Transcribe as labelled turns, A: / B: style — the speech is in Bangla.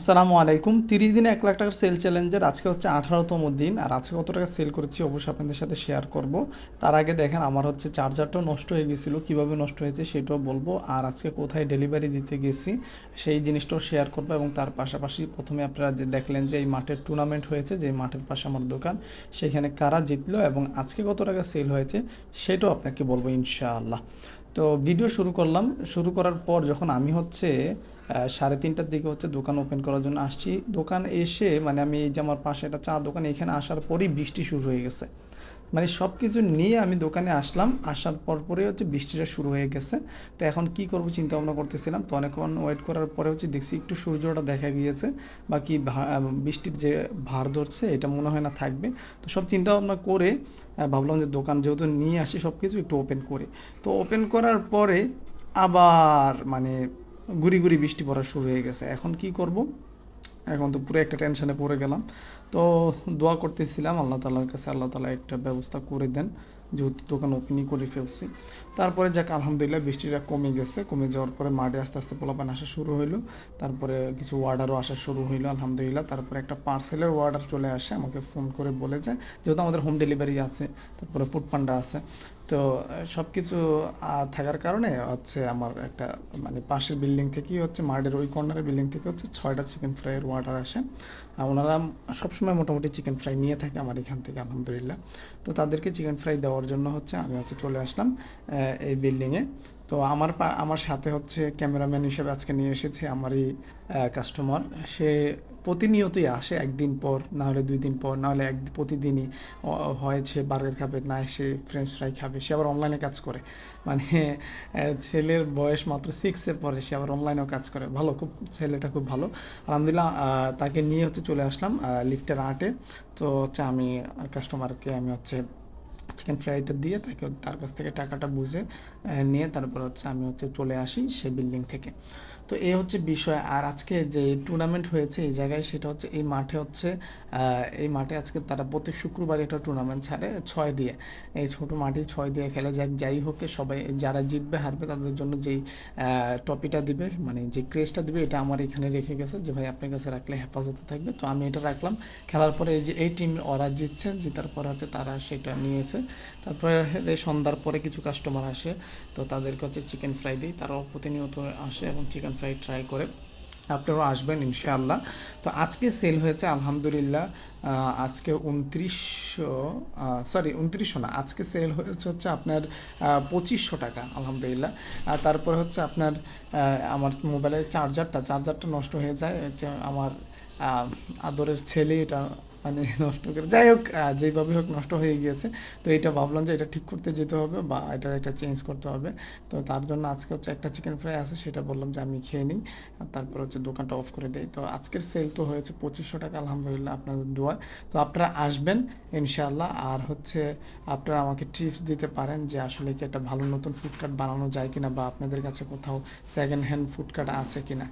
A: আসসালামু আলাইকুম। তিরিশ দিনে এক লাখ টাকার সেল চ্যালেঞ্জের আজকে হচ্ছে আঠারোতম দিন। আর আজকে কত টাকা সেল করেছি অবশ্যই আপনাদের সাথে শেয়ার করব। তার আগে দেখেন, আমার হচ্ছে চার্জারটাও নষ্ট হয়ে গেছিল। কীভাবে নষ্ট হয়েছে সেটাও বলব। আর আজকে কোথায় ডেলিভারি দিতে গেছি সেই জিনিসটাও শেয়ার করব এবং তার পাশাপাশি প্রথমে আপনারা যে দেখলেন যে এই মাঠের টুর্নামেন্ট হয়েছে, যে মাঠের পাশে আমার দোকান, সেখানে কারা জিতলো এবং আজকে কত টাকা সেল হয়েছে সেটাও আপনাকে বলব ইনশাআল্লাহ। তো ভিডিও শুরু করলাম। শুরু করার পর যখন আমি হচ্ছে সাড়ে তিনটার দিকে হচ্ছে দোকান ওপেন করার জন্য আসছি। দোকান এসে মানে আমি এই যে আমার পাশে একটা চা দোকান, এখানে আসার পরই বৃষ্টি শুরু হয়ে গেছে। মানে সব কিছু নিয়ে আমি দোকানে আসলাম, আসার পর পরে হচ্ছে বৃষ্টিটা শুরু হয়ে গেছে। তো এখন কি করব চিন্তা ভাবনা করতেছিলাম। তো অনেকক্ষণ ওয়েট করার পরে হচ্ছে দেখছি একটু সূর্যটা দেখা গিয়েছে, বা কি বৃষ্টির যে ভার ধরছে, এটা মনে হয় না থাকবে। তো সব চিন্তা ভাবনা করে ভাবলাম যে দোকান যেহেতু নিয়ে আসি সব কিছু একটু ওপেন করে। তো ওপেন করার পরে আবার মানে গুড়ি গুড়ি বৃষ্টি পড়া শুরু হয়ে গেছে। এখন কি করব? এখন তো পুরো একটা টেনশনে পড়ে গেলাম। তো দোয়া করতেছিলাম আল্লাহ তালার কাছে, আল্লাহ তালা একটা ব্যবস্থা করে দেন। যেহেতু দোকান ওপেনই করে ফেলছি। তারপরে যাক, আলহামদুলিল্লাহ বৃষ্টিটা কমে গেছে। কমে যাওয়ার পরে মাঠে আস্তে আস্তে পোলাপান আসা শুরু হইল। তারপরে কিছু অর্ডারও আসা শুরু হইল, আলহামদুলিল্লাহ। তারপরে একটা পার্সেলের অর্ডার চলে আসে, আমাকে ফোন করে বলে যায়। যেহেতু আমাদের হোম ডেলিভারি আছে, তারপরে ফুড পান্ডা আছে। তো সব কিছু থাকার কারণে হচ্ছে আমার একটা মানে পাশের বিল্ডিং থেকেই হচ্ছে মার্ডের ওই কর্নারের বিল্ডিং থেকে হচ্ছে ছয়টা চিকেন ফ্রাইয়ের অর্ডার আসে। আর ওনারা সবসময় মোটামুটি চিকেন ফ্রাই নিয়ে থাকে আমার এখান থেকে, আলহামদুলিল্লাহ। তো তাদেরকে চিকেন ফ্রাই দেওয়ার জন্য হচ্ছে আমি হচ্ছে চলে আসলাম এই বিল্ডিংয়ে তো আমার আমার সাথে হচ্ছে ক্যামেরাম্যান হিসেবে আজকে নিয়ে এসেছে আমারই কাস্টমার সে প্রতিনিয়তই আসে একদিন পর, না হলে দুই দিন পর, না হলে এক, প্রতিদিনই। ও- হয়েছে বার্গার খাবে, না সে ফ্রেঞ্চ ফ্রাই খাবে, সে আবার অনলাইনে কাজ করে। মানে ছেলের বয়স মাত্র সিক্সে পরে সে আবার অনলাইনেও কাজ করে। ভালো, খুব, ছেলেটা খুব ভালো। আলহামদুলিল্লাহ তাকে নিয়ে হচ্ছে চলে আসলাম লিফটের আর্টে তো হচ্ছে আমি কাস্টমারকে আমি হচ্ছে চিকেন ফ্রাইটা দিয়ে তাকে তার কাছ থেকে টাকাটা বুঝে নিয়ে তারপর হচ্ছে আমি হচ্ছে চলে আসি সে বিল্ডিং থেকে। তো এই হচ্ছে বিষয়। আর আজকে যে টুর্নামেন্ট হয়েছে এই জায়গায় সেটা হচ্ছে এই মাঠে হচ্ছে এই মাঠে আজকে তারা প্রত্যেক শুক্রবার একটা টুর্নামেন্ট ছাড়ে ছয় দিয়ে। এই ছোটো মাঠে ছয় দিয়ে খেলে যাক, যাই হোক, সবাই যারা জিতবে, হারবে তাদের জন্য যেই টপিটা দিবে মানে যে ক্রেজটা দিবে, এটা আমার এখানে রেখে গেছে যে ভাই আপনার কাছে রাখলে হেফাজতে থাকবে। তো আমি এটা রাখলাম। খেলার পরে এই যে এই টিম ওরা জিতছে, জেতার পর হচ্ছে তারা সেটা নিয়েছে তারপরে সন্ধ্যার পরে কিছু কাস্টমার আসে, তো তাদেরকে হচ্ছে চিকেন ফ্রাই দিই। তারাও প্রতিনিয়ত আসে এবং চিকেন ফ্রাই ট্রাই করে। আপনারাও আসবেন ইনশাআল্লাহ। তো আজকে সেল হয়েছে, আলহামদুলিল্লাহ আজকে উনত্রিশশো সরি উনত্রিশশো না, আজকে সেল হয়েছে হচ্ছে আপনার পঁচিশশো টাকা, আলহামদুলিল্লাহ। তারপরে হচ্ছে আপনার আমার মোবাইলের চার্জারটা চার্জারটা নষ্ট হয়ে যায়। আমার আদরের ছেলে, এটা মানে নষ্ট করে। যাই হোক যেভাবে হোক নষ্ট হয়ে গিয়েছে। তো এটা ভাবলাম যে এটা ঠিক করতে যেতে হবে বা এটা এটা চেঞ্জ করতে হবে। তো তার জন্য আজকে হচ্ছে একটা চিকেন ফ্রাই আছে, সেটা বললাম যে আমি খেয়ে নিই। তারপর হচ্ছে দোকানটা অফ করে দেই। তো আজকের সেল তো হয়েছে পঁচিশশো টাকা, আলহামদুলিল্লাহ আপনাদের দোয়া। তো আপনারা আসবেন, ইনশাআল্লাহ। আর হচ্ছে আপনারা আমাকে টিপস দিতে পারেন যে আসলে কি একটা ভালো নতুন ফুডকার্ট বানানো যায় কিনা বা আপনাদের কাছে কোথাও সেকেন্ড হ্যান্ড ফুডকার্ট আছে কিনা।